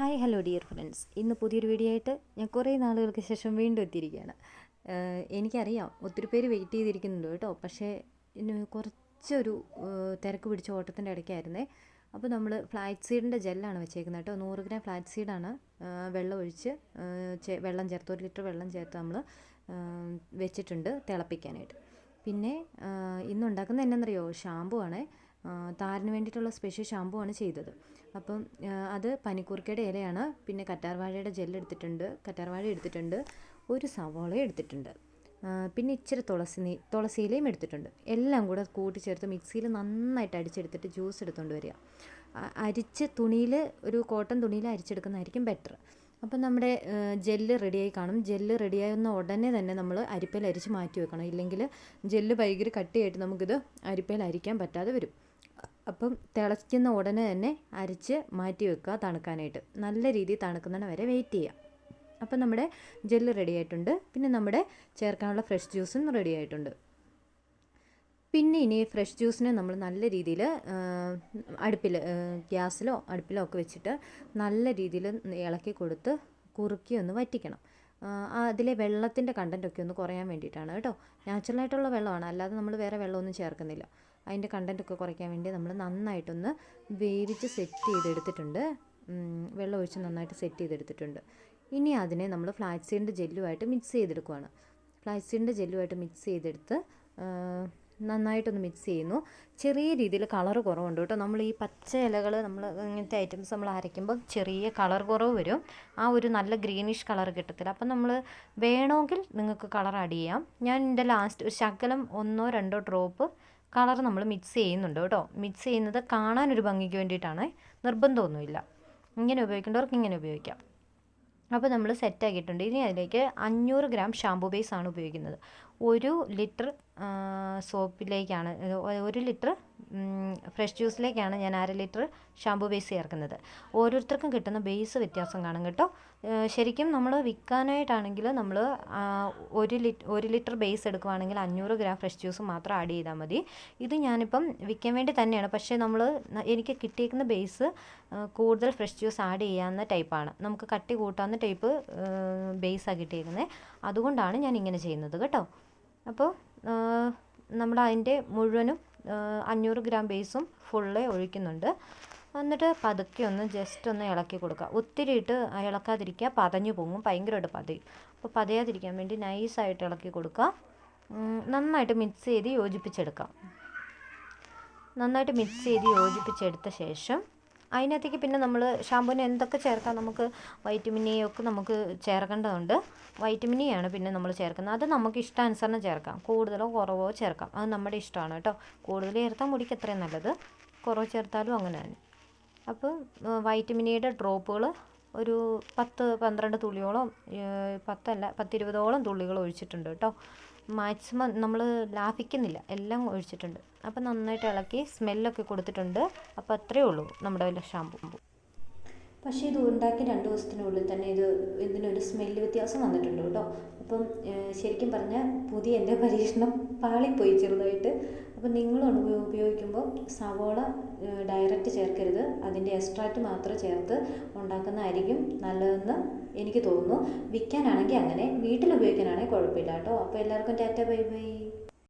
Hi hello dear friends. ഇന്ന് പുതിയൊരു video ആയിട്ട് ഞാൻ കുറേ നാളുകൾക്ക് ശേഷം വീണ്ടും എത്തിയിരിക്കുകയാണ്. എനിക്കറിയാം ഒത്തിരി പേര് വെയിറ്റ് ചെയ്തിരിക്കുന്നുണ്ട് കേട്ടോ. പക്ഷേ കുറച്ചൊരു തിരക്ക് പിടിച്ച ഓട്ടത്തിന്റെ ഇടയ്ക്കായിരുന്നേ. അപ്പോൾ നമ്മൾ ഫ്ലാറ്റ് സീഡിന്റെ ജെല്ലാണ് വെച്ചേക്കുന്നത് കേട്ടോ. നൂറ് ഗ്രാം ഫ്ലാറ്റ് സീഡാണ് വെള്ളം ഒഴിച്ച് വെള്ളം ചേർത്ത് ഒരു ലിറ്റർ വെള്ളം ചേർത്ത് നമ്മൾ വെച്ചിട്ടുണ്ട് തിളപ്പിക്കാനായിട്ട്. പിന്നെ ഇന്നുണ്ടാക്കുന്നത് എന്നറിയോ ഷാമ്പു ആണേ. താരന് വേണ്ടിയിട്ടുള്ള സ്പെഷ്യൽ ഷാമ്പു ആണ് ചെയ്തത്. അപ്പം അത് പനിക്കൂർക്കയുടെ ഇലയാണ്. പിന്നെ കറ്റാർവാഴയുടെ ജെല്ല് എടുത്തിട്ടുണ്ട്. കറ്റാർവാഴ എടുത്തിട്ടുണ്ട്. ഒരു സവോള എടുത്തിട്ടുണ്ട്. പിന്നെ ഇച്ചിരി തുളസി തുളസി ഇലയും എടുത്തിട്ടുണ്ട്. എല്ലാം കൂടെ കൂട്ടിച്ചേർത്ത് മിക്സിയിൽ നന്നായിട്ട് അടിച്ചെടുത്തിട്ട് ജ്യൂസ് എടുത്തുകൊണ്ട് വരിക. അരിച്ച് തുണിയിൽ ഒരു കോട്ടൺ തുണിയിൽ അരിച്ചെടുക്കുന്നതായിരിക്കും ബെറ്റർ അപ്പം നമ്മുടെ ജെല്ല് റെഡിയായി കാണും. ജെല്ല് റെഡിയാകുന്ന ഉടനെ തന്നെ നമ്മൾ അരിപ്പയിൽ അരിച്ച് മാറ്റി വെക്കണം. ഇല്ലെങ്കിൽ ജെല്ല് ഭയങ്കര കട്ടിയായിട്ട് നമുക്കിത് അരിപ്പയിൽ അരിക്കാൻ പറ്റാതെ വരും. അപ്പം തിളയ്ക്കുന്ന ഉടനെ തന്നെ അരിച്ച് മാറ്റി വെക്കുക തണുക്കാനായിട്ട്. നല്ല രീതിയിൽ തണുക്കുന്നതിന് വരെ വെയിറ്റ് ചെയ്യാം. അപ്പം നമ്മുടെ ജെല്ല് റെഡി ആയിട്ടുണ്ട്. പിന്നെ നമ്മുടെ ചേർക്കാനുള്ള ഫ്രഷ് ജ്യൂസും റെഡി ആയിട്ടുണ്ട്. പിന്നെ ഇനി ഫ്രഷ് ജ്യൂസിനെ നമ്മൾ നല്ല രീതിയിൽ അടുപ്പിൽ ഗ്യാസിലോ അടുപ്പിലോ ഒക്കെ വെച്ചിട്ട് നല്ല രീതിയിൽ ഇളക്കി കൊടുത്ത് കുറുക്കി ഒന്ന് വറ്റിക്കണം. അതിലെ വെള്ളത്തിന്റെ കണ്ടന്റൊക്കെ ഒന്ന് കുറയാൻ വേണ്ടിയിട്ടാണ് കേട്ടോ. നാച്ചുറലായിട്ടുള്ള വെള്ളമാണ്. അല്ലാതെ നമ്മൾ വേറെ വെള്ളമൊന്നും ചേർക്കുന്നില്ല. അതിന്റെ കണ്ടന്റൊക്കെ കുറയ്ക്കാൻ വേണ്ടി നമ്മൾ നന്നായിട്ടൊന്ന് വേവിച്ച് സെറ്റ് ചെയ്തെടുത്തിട്ടുണ്ട്. വെള്ളം ഒഴിച്ച് നന്നായിട്ട് സെറ്റ് ചെയ്തെടുത്തിട്ടുണ്ട്. ഇനി അതിനെ നമ്മൾ ഫ്ലാക്സീഡിന്റെ ജെല്ലുമായിട്ട് മിക്സ് ചെയ്തെടുക്കുവാണ്. ഫ്ലാക്സീഡിന്റെ ജെല്ലുമായിട്ട് മിക്സ് ചെയ്തെടുത്ത് നന്നായിട്ടൊന്ന് മിക്സ് ചെയ്യുന്നു. ചെറിയ രീതിയിൽ കളർ കുറവുണ്ട് കേട്ടോ. നമ്മൾ ഈ പച്ച ഇലകൾ നമ്മൾ ഇങ്ങനത്തെ ഐറ്റംസ് നമ്മൾ അരയ്ക്കുമ്പോൾ ചെറിയ കളർ കുറവ് വരും. ആ ഒരു നല്ല ഗ്രീനിഷ് കളർ കിട്ടത്തില്ല. അപ്പം നമ്മൾ വേണമെങ്കിൽ നിങ്ങൾക്ക് കളർ ആഡ് ചെയ്യാം. ഞാൻ എന്റെ ലാസ്റ്റ് ഒരു ശകലം ഒന്നോ രണ്ടോ ഡ്രോപ്പ് കളർ നമ്മൾ മിക്സ് ചെയ്യുന്നുണ്ട് കേട്ടോ. മിക്സ് ചെയ്യുന്നത് കാണാനൊരു ഭംഗിക്ക് വേണ്ടിയിട്ടാണ്. നിർബന്ധമൊന്നുമില്ല. ഇങ്ങനെ ഉപയോഗിക്കേണ്ടവർക്ക് ഇങ്ങനെ ഉപയോഗിക്കാം. അപ്പോൾ നമ്മൾ സെറ്റ് ആക്കിയിട്ടുണ്ട്. ഇനി അതിലേക്ക് അഞ്ഞൂറ് ഗ്രാം ഷാംപൂ ബേസ് ആണ് ഉപയോഗിക്കുന്നത്. ഒരു ലിറ്റർ സോപ്പിലേക്കാണ് ഒരു ലിറ്റർ ഫ്രഷ് ജ്യൂസിലേക്കാണ് ഞാൻ അര ലിറ്റർ ഷാമ്പൂ ബേസ് ചേർക്കുന്നത്. ഓരോരുത്തർക്കും കിട്ടുന്ന ബേസ് വ്യത്യാസം കാണും കേട്ടോ. ശരിക്കും നമ്മൾ വിൽക്കാനായിട്ടാണെങ്കിൽ നമ്മൾ ഒരു ലിറ്റ് ഒരു ലിറ്റർ ബേസ് എടുക്കുവാണെങ്കിൽ അഞ്ഞൂറ് ഗ്രാം ഫ്രഷ് ജ്യൂസ് മാത്രം ആഡ് ചെയ്താൽ മതി. ഇത് ഞാനിപ്പം വിൽക്കാൻ വേണ്ടി തന്നെയാണ്. പക്ഷേ നമ്മൾ എനിക്ക് കിട്ടിയിരിക്കുന്ന ബേസ് കൂടുതൽ ഫ്രഷ് ജ്യൂസ് ആഡ് ചെയ്യാവുന്ന ടൈപ്പാണ്. നമുക്ക് കട്ടി കൂട്ടാവുന്ന ടൈപ്പ് ബേസാണ് കിട്ടിയേക്കുന്നത് അതുകൊണ്ടാണ് ഞാൻ ഇങ്ങനെ ചെയ്യുന്നത് കേട്ടോ. അപ്പോൾ നമ്മൾ അതിന്റെ മുഴുവനും അഞ്ഞൂറ് ഗ്രാം ബേസും ഫുള്ള് ഒഴിക്കുന്നുണ്ട്. എന്നിട്ട് പതുക്കെ ഒന്ന് ജസ്റ്റ് ഒന്ന് ഇളക്കി കൊടുക്കുക. ഒത്തിരി ഇട്ട് ഇളക്കാതിരിക്കുക. പതഞ്ഞു പോകും. ഭയങ്കരമായിട്ട് പതയും. അപ്പോൾ പതയാതിരിക്കാൻ വേണ്ടി നൈസായിട്ട് ഇളക്കി കൊടുക്കുക. നന്നായിട്ട് മിക്സ് ചെയ്ത് യോജിപ്പിച്ചെടുക്കാം. നന്നായിട്ട് മിക്സ് ചെയ്ത് യോജിപ്പിച്ചെടുത്ത ശേഷം അതിനകത്തേക്ക് പിന്നെ നമ്മൾ ഷാമ്പൂവിന് എന്തൊക്കെ ചേർക്കാം നമുക്ക് വൈറ്റമിൻ എ ഒക്കെ നമുക്ക് ചേർക്കേണ്ടതുണ്ട്. വൈറ്റമിൻ എ ആണ് പിന്നെ നമ്മൾ ചേർക്കുന്നത്. അത് നമുക്ക് ഇഷ്ടാനുസരണം ചേർക്കാം. കൂടുതലോ കുറവോ ചേർക്കാം. അത് നമ്മുടെ ഇഷ്ടമാണ് കേട്ടോ. കൂടുതൽ ചേർത്താൽ മുടിക്ക് അത്രയും നല്ലത്. കുറവ് ചേർത്താലും അങ്ങനെ തന്നെ. അപ്പോൾ വൈറ്റമിൻ എയുടെ ഡ്രോപ്പുകൾ ഒരു പത്ത് പന്ത്രണ്ട് തുള്ളിയോളം പത്തല്ല പത്തിരുപതോളം തുള്ളികൾ ഒഴിച്ചിട്ടുണ്ട് കേട്ടോ. മാക്സിമം നമ്മൾ ലാഭിക്കുന്നില്ല. എല്ലാം ഒഴിച്ചിട്ടുണ്ട്. അപ്പോൾ നന്നായിട്ട് ഇളക്കി സ്മെല്ലൊക്കെ കൊടുത്തിട്ടുണ്ട്. അപ്പോൾ അത്രയേ ഉള്ളൂ നമ്മുടെ ഷാമ്പൂ. പക്ഷേ ഇത് ഉണ്ടാക്കി രണ്ട് ദിവസത്തിനുള്ളിൽ തന്നെ ഇത് ഇതിനൊരു സ്മെല്ല് വ്യത്യാസം വന്നിട്ടുണ്ട് കേട്ടോ. അപ്പം ശരിക്കും പറഞ്ഞാൽ പുതിയ എന്റെ പരീക്ഷണം പാളിപ്പോയി ചെറുതായിട്ട്. അപ്പം നിങ്ങൾ ഉപയോഗിക്കുമ്പോൾ സവോള ഡയറക്റ്റ് ചേർക്കരുത്. അതിന്റെ എക്സ്ട്രാക്റ്റ് മാത്രം ചേർത്ത് ഉണ്ടാക്കുന്നതായിരിക്കും നല്ലതെന്ന് എനിക്ക് തോന്നുന്നു. വിൽക്കാനാണെങ്കിൽ അങ്ങനെ വീട്ടിൽ ഉപയോഗിക്കാനാണെങ്കിൽ കുഴപ്പമില്ല കേട്ടോ. അപ്പോൾ എല്ലാവർക്കും ടാറ്റ ബൈ ബൈ.